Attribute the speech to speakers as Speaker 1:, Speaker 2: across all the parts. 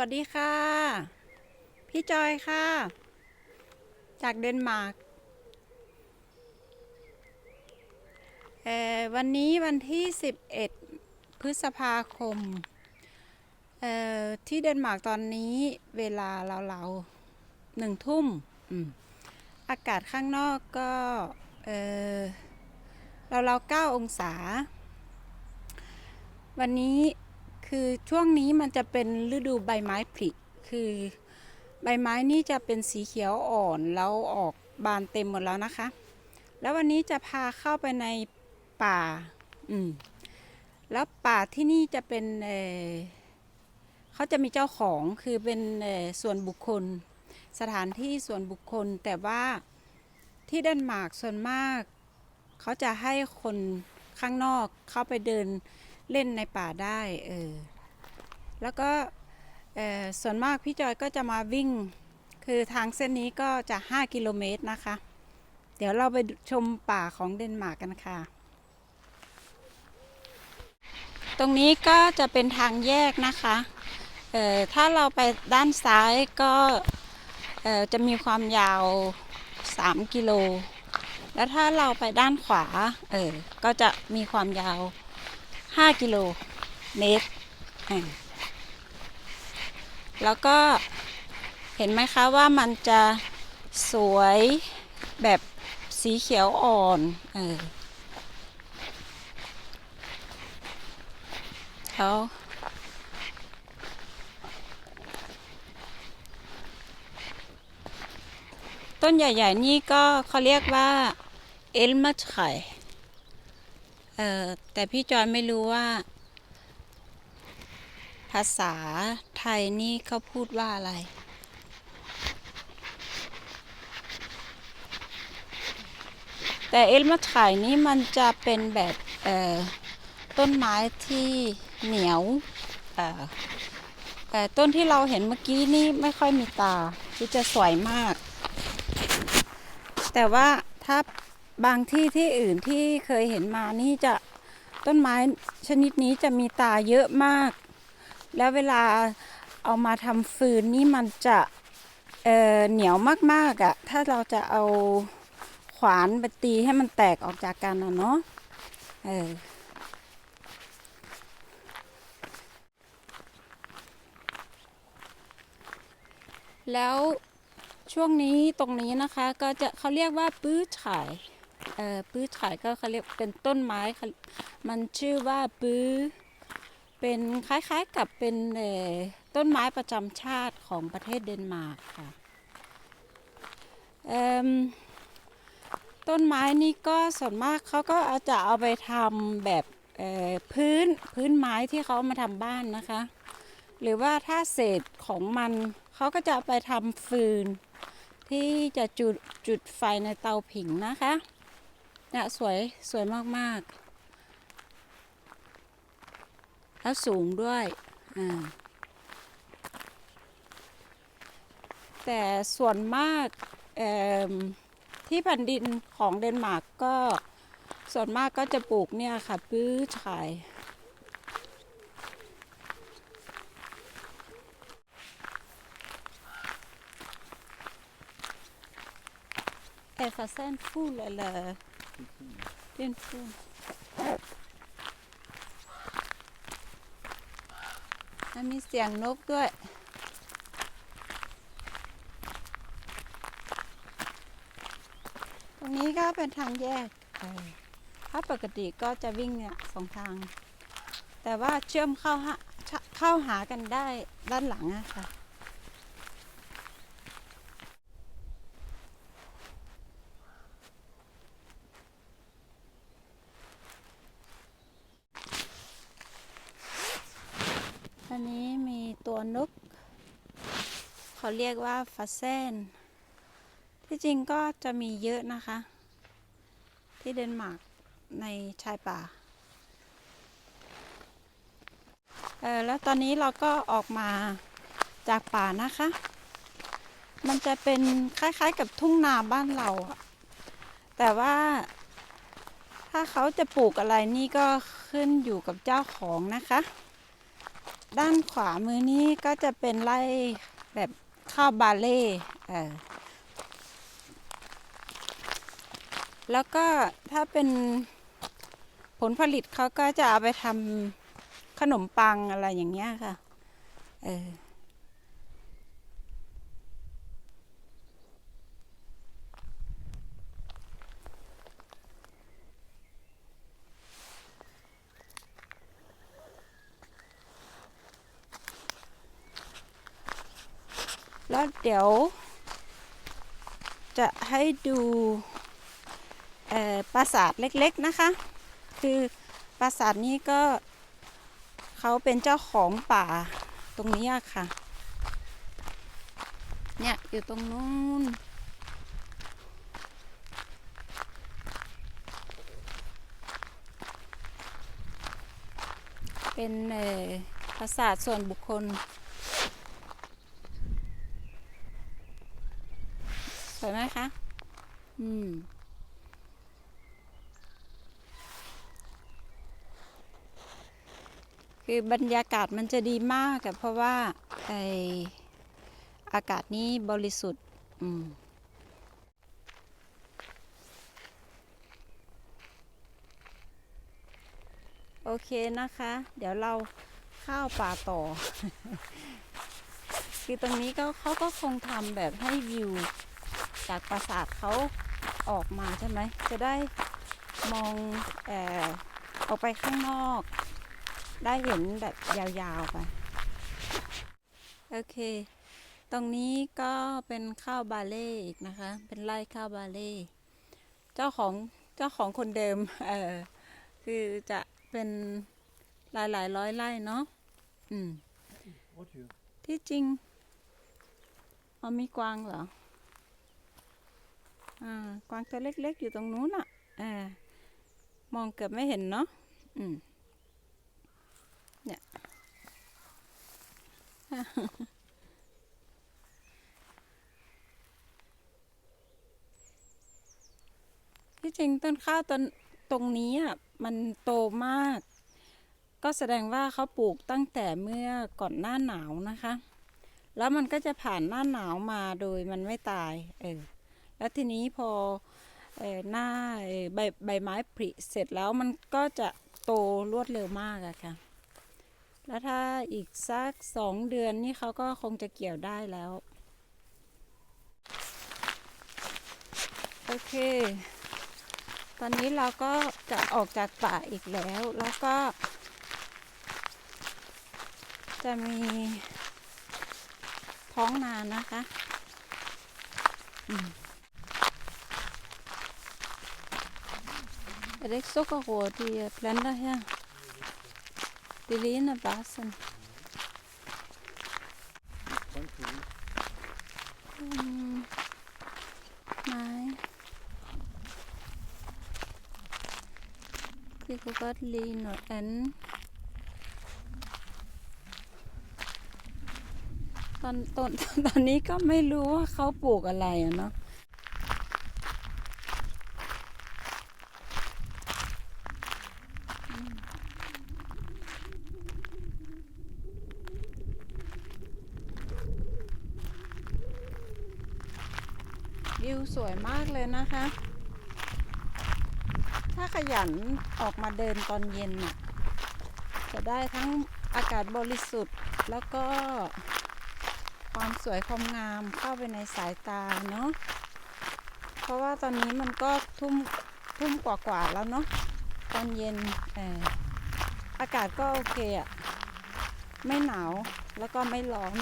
Speaker 1: วัสดีค่ะ พี่จอยค่ะ จากเดนมาร์กวันนี้วันที่ 11 พฤษภาคม ที่เดนมาร์กตอนนี้เวลาเราๆหนึ่งทุ่มอมอากาศข้างนอกก็เอ่อเราๆ9องศา วันนี้ คือช่วงนี้มันจะเป็นฤดูใบไม้ผลิคือใบไม้นี่จะเป็นสีเขียวอ่อนแล้วออกบานเต็มหมดแล้วนะคะ แล้ววันนี้จะพาเข้าไปในป่า อืม แล้วป่าที่นี่จะเป็นเออเขาจะมีเจ้าของคือเป็นส่วนบุคคล สถานที่ส่วนบุคคล แต่ว่าที่เดนมาร์กส่วนมาก เขาจะให้คนข้างนอกเข้าไปเดิน เล่นในป่าได้เออแล้วก็ส่วนมากพี่จอยก็จะมาวิ่ง คือทางเส้นนี้ก็จะ 5 กิโลเมตรนะคะ เดี๋ยวเราไปชมป่าของเดนมาร์กกันค่ะ ตรงนี้ก็จะเป็นทางแยกนะคะเอ่อถ้าเราไปด้านซ้ายก็เอ่อจะมีความยาว 3 กิโล แล้วถ้าเราไปด้านขวา เออ ก็จะมีความยาว 5กิโลเมตร แล้วก็เห็นไหมคะว่ามันจะสวยแบบสีเขียวอ่อนเออต้นใหญ่ ๆ นี่ก็เขาเรียกว่า เอลมัชไคเออแต่พี่จอยไม่รู้ว่า ภาษาไทยนี่เขาพูดว่าอะไร แต่เอลมาไข่นี่มันจะเป็นแบบเอ่อต้นไม้ที่เหนียวเอ่อแต่ต้นที่เราเห็นเมื่อกี้นี่ไม่ค่อยมีตาที่จะสวยมาก แต่ว่าถ้า บางที่ที่อื่นที่เคยเห็นมานี่จะต้นไม้ชนิดนี้จะมีตาเยอะมาก แล้วเวลาเอามาทำฟืนนี่มันจะเเหนียวมากๆอะ่ะ ถ้าเราจะเอาขวานไปตีให้มันแตกออกจากกันนะเนาะเออแล้วช่วงนี้ตรงนี้นะคะก็จะเขาเรียกว่าปื้อฉาย ปื้อฉายก็เขาเรียกเป็นต้นไม้ มันชื่อว่าปื้อเป็นคล้ายๆกับเป็นต้นไม้ประจำชาติของประเทศเดนมาร์กค่ะต้นไม้นี่ก็ส่วนมากเขาก็อาจะเอาไปทำแบบพื้นพื้นไม้ที่เขามาทำบ้านนะคะ หรือว่าถ้าเศษของมันเขาก็จะไปทำฟืน ที่จะจุดจุดไฟในเตาผิงนะคะ เนี่ยสวยสวยมากๆ แล้วสูงด้วยอ่าแต่ส่วนมากเอิ่มที่แผ่นดินของเดนมาร์กก็ส่วนมากก็จะปลูกเนี่ยค่ะปื้อชาย Elle faisait une foule, elle, euh, une foule. แล้วมีเสีย งนกด้วยตรงนี้ก็เป็นทางแยกถ้าปกติก็จะวิ่งเนี่ยสองทาง แต่ว่าเชื่อมเข้าหาเข้าหากันได้ด้านหลังอะค่ะ อันนี้มีตัวนก เขาเรียกว่าฟาเซนที่จริงก็จะมีเยอะนะคะ ที่เดนมาร์กในชายป่าเออแล้วตอนนี้เราก็ออกมาจากป่านะคะ มันจะเป็นคล้ายๆกับทุ่งนาบ้านเรา แต่ว่าถ้าเขาจะปลูกอะไรนี่ก็ขึ้นอยู่กับเจ้าของนะคะ ด้านขวามือนี้ก็จะเป็นไร่แบบข้าวบาเล่เออแล้วก็ถ้าเป็นผลผลิตเขาก็จะเอาไปทำขนมปังอะไรอย่างเงี้ยค่ะ เออ แล้วเดี๋ยว จะให้ดูปราสาทเล็กๆนะคะ คือปราสาทนี้ก็เขาเป็นเจ้าของป่าตรงนี้ค่ะ เนี่ยอยู่ตรงนู้นเป็นปราสาทส่วนบุคคล ไหมคะ อืม คือบรรยากาศมันจะดีมากอะเพราะว่าไออากาศนี้บริสุทธิ์ อืมโอเคนะคะ เดี๋ยวเราเข้าวป่าต่อ คือตรงนี้ก็เขาก็คงทำแบบให้วิว จากปราสาทเขาออกมาใช่ไหมจะได้มองเอ่อออกไปข้างนอก ได้เห็นแบบยาวๆไป โอเค ตรงนี้ก็เป็นข้าวบาเล่อีกนะคะ เป็นไร่ข้าวบาเล่เจ้าของเจ้าของคนเดิมเออคือจะเป็นหลายหลายๆร้อยไร่เนาะอืม
Speaker 2: What you?
Speaker 1: ที่จริงอ๋อมีกวางเหรอ อ่ากวางตัวเล็กๆอยู่ตรงนู้นอะอ่ามองเกือบไม่เห็นเนาะอืมเนี่ยที่จริงต้นข้าวต้นตรงนี้อะมันโตมาก ก็แสดงว่าเขาปลูกตั้งแต่เมื่อก่อนหน้าหนาวนะคะ แล้วมันก็จะผ่านหน้าหนาวมาโดยมันไม่ตาย เออ แล้วทีนี้พอออหน้าใบใบไม้ผลิเสร็จแล้วมันก็จะโตรวดเร็วมากอะค่ะ แล้วถ้าอีกสักสองเดือนนี่เขาก็คงจะเกี่ยวได้แล้ว โอเค ตอนนี้เราก็จะออกจากป่าอีกแล้ว แล้วก็ จะมีท้องนานะคะ อืม Er det ikke sukkerrør, de planter her? Det ligner bare sådan. Mm, nej. Det kunne godt ligne noget andet. ตอนตอนตอนนี้ก็ไม่รู้ว่าเขาปลูกอะไรอะเนาะวิว สวยมากเลยนะคะ ถ้าขยันออกมาเดินตอนเย็นน่ะจะได้ทั้งอากาศบริสุทธิ์แล้วก็ความสวยความงามเข้าไปในสายตาเนาะ เพราะว่าตอนนี้มันก็ทุ่มทุ่มกว่าๆแล้วเนาะตอนเย็นเอออากาศก็โอเคอะไม่หนาวแล้วก็ไม่ร้อน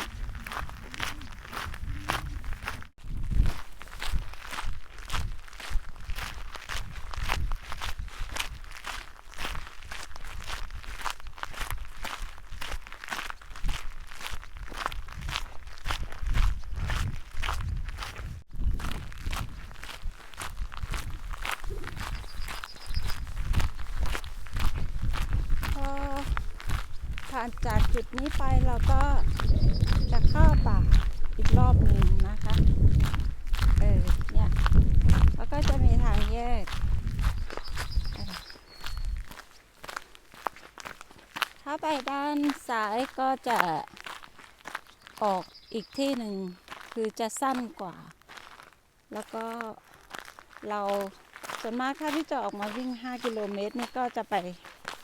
Speaker 1: พอ ผ่านจากจุดนี้ไปเราก็จะเข้าป่าอีกรอบหนึ่งนะคะ เออ เนี่ย แล้วก็จะมีทางแยก ถ้าไปด้านซ้ซ้ายก็จะออกอีกที่หนึ่งคือจะสั้นกว่า แล้วก็เราส่วนมากถ้าพี่จะออกมาวิ่ง 5 กิโลเมตรนี่ก็จะไป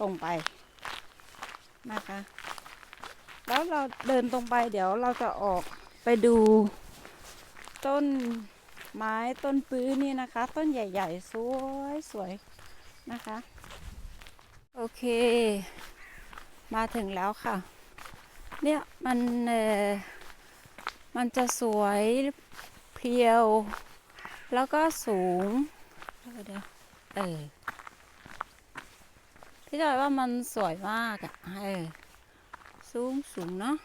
Speaker 1: ตรงไป นะคะ แล้วเราเดินตรงไปเดี๋ยวเราจะออกไปดูต้นไม้ต้นปื้อนี่นะคะ ต้นใหญ่ๆ สวยสวยๆนะคะ โอเค มาถึงแล้วค่ะ เนี่ยมันเออมันจะสวยเพรียว แล้วก็สูงเดี๋ยวเดี๋ยวเออ พี่จอยว่ามันสวยมากอะ่ะเออสูงสูงเนาะ